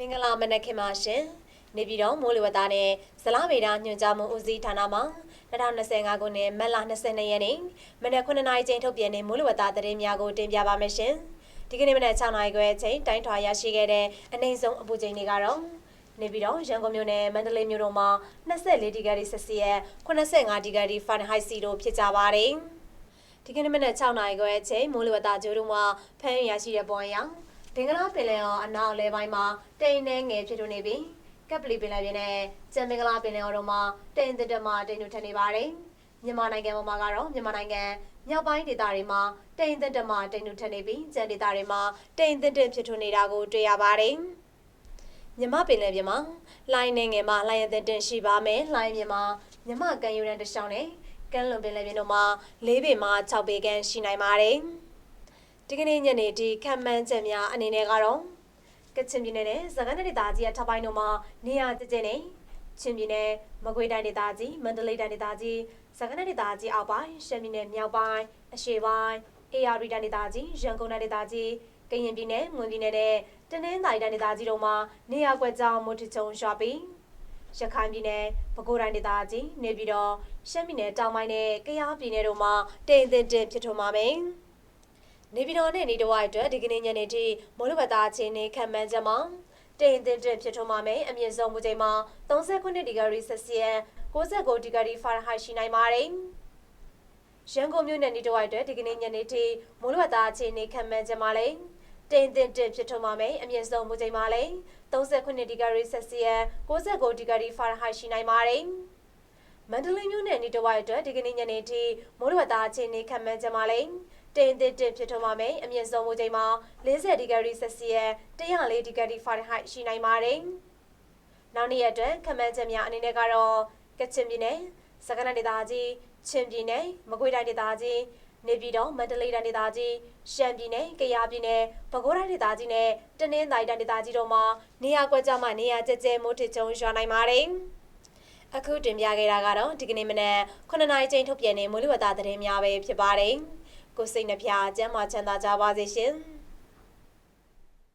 မင်္ဂလာမနက်ခင်းပါရှင်နေပြည်တော်မိုးလေဝသနဲ့ဇလားဗေဒညွှန်ကြားမှုဦးစီးဌာနမှ2025ခုနှစ်မတ်လ22ရက်နေ့မနက်9:00နာရီချိန်ထုတ်ပြန်တဲ့မိုးလေဝသသတင်းများကိုတင်ပြပါမယ်ရှင်ဒီကနေ့မနက်6:00နာရီခွဲအချိန်တိုင်းထွာရရှိခဲ့တဲ့အနိုင်ဆုံးအပူချိန်တွေကတော့နေပြည်တော်ရန်ကုန်မြို့နယ်မန္တလေးမြို့တို့မှာ24ဒီဂရီဆက်စီယပ်85ဒီဂရီဖာရန်ဟိုက်စီတို့ဖြစ်ကြပါတယ်ဒီကနေ့မနက်6:00နာရီခွဲအချိန်မိုးလေဝသကြိုးတို့မှာဖမ်းရရှိတဲ့ပွားရောင် ဒင်္ဂလားပင်လယ်အော်အနောက်အလဲပိုင်းမှာတိမ်နှဲငယ်ဖြစ်ထွန်းနေပြီးကပ်ပလီပင်လယ်ပြင်နဲ့ကျန်မင်္ဂလာပင်လယ်အော်တို့မှာတိမ်တက်တက်မှတိမ်ထွန်းထနေပါတယ်။မြန်မာနိုင်ငံပေါ်မှာကတော့မြန်မာနိုင်ငံမြောက်ပိုင်းဒေသတွေမှာတိမ်တက်တက်မှတိမ်ထွန်းထနေပြီးကျန်ဒေသတွေမှာတိမ်တက်တက်ဖြစ်ထွန်းနေတာကိုတွေ့ရပါတယ်။မြမပင်လယ်ပြင်မှာလိုင်းနေငယ်မှာလိုင်းရတဲ့တင်ရှိပါမယ်။လိုင်းပြင်မှာမြမကန်ယူရန်တစ်ချောင်းနဲ့ကမ်းလွန်ပင်လယ်ပြင်တို့မှာ၄ပေမှ6ပေခန့်ရှိနိုင်ပါတယ်။ ဒီကနေ့ညနေဒီခံမှန်းချက်များအနေနဲ့ကတော့ကချင်ပြည်နယ်နဲ့စကိုင်းတိုင်းဒေသကြီးရဲ့ထပ်ပိုင်းတို့မှာနေရာကျကျနဲ့ချင်းပြည်နယ်မကွေးတိုင်းဒေသကြီးမန္တလေးတိုင်းဒေသကြီးစကိုင်းတိုင်းဒေသကြီးအောက်ပိုင်းရှမ်းပြည်နယ်မြောက်ပိုင်းအရှေ့ပိုင်းအေရရီတိုင်းဒေသကြီးရန်ကုန်တိုင်းဒေသကြီးကရင်ပြည်နယ်မွန်ပြည်နယ်နဲ့တနင်္သာရီတိုင်းဒေသကြီးတို့မှာနေရာကွက်ကြောင်မွတ်ထချုံရွာပြီးရခိုင်ပြည်နယ်ပဲခူးတိုင်းဒေသကြီးနေပြည်တော်ရှမ်းပြည်နယ်တောင်ပိုင်းနဲ့ကယားပြည်နယ်တို့မှာတိမ်တင်တင်ဖြစ်ထွန်းပါမယ်။ နေပြည်တော်နဲ့နေတဝိုက်အတွက်ဒီကနေ့ညနေထိမိုးလေဝသအခြေအနေခံမှန်းချက်မှာတိမ်တင်တင်ဖြစ်ထွန်းမှာမယ်အမြင့်ဆုံးမူချိန်မှာ39ဒီဂရီဆက်စီယပ်69ဒီဂရီဖာရန်ဟိုက်ရှိနိုင်ပါတယ်။ရန်ကုန်မြို့နဲ့နေတဝိုက်အတွက်ဒီကနေ့ညနေထိမိုးလေဝသအခြေအနေခံမှန်းချက်မှာလည်းတိမ်တင်တင်ဖြစ်ထွန်းမှာမယ်အမြင့်ဆုံးမူချိန်မှာလည်း39ဒီဂရီဆက်စီယပ်69ဒီဂရီဖာရန်ဟိုက်ရှိနိုင်ပါတယ်။မန္တလေးမြို့နယ်နေတဝိုက်အတွက်ဒီကနေ့ညနေထိမိုးလေဝသအခြေအနေခံမှန်းချက်မှာလည်း တိမ်တစ်တစ်ဖြစ်ထွန်းပါမယ်အမြင့်ဆုံးမိုးချိန်မှာ40ဒီဂရီဆက်စီယပ်104ဒီဂရီဖာရန်ဟိုက်ရှိနိုင်ပါတယ်။နောက်နေ့ရက်အတွက်ခံမှန်းချက်များအနေနဲ့ကတော့ကချင်ပြည်နယ်စကိုင်းတိုင်းဒေသကြီးချင်းပြည်နယ်မကွေးတိုင်းဒေသကြီးနေပြည်တော်မန္တလေးတိုင်းဒေသကြီးရှမ်းပြည်နယ်ကယားပြည်နယ်ပဲခူးတိုင်းဒေသကြီးနဲ့တနင်္သာရီတိုင်းဒေသကြီးတို့မှာနေရာကွက်ကြားမှာနေရာကျကျမိုးထစ်ချုံရွာနိုင်ပါတယ်။အခုတင်ပြခဲ့တာကတော့ဒီကနေ့မနက်9နာရီချိန်ထုတ်ပြန်တဲ့မိုးလေဝသသတင်းများပဲဖြစ်ပါတယ်။ ကိုစိတ်နှပြကျမ်းမာချမ်းသာကြပါစေရှင်။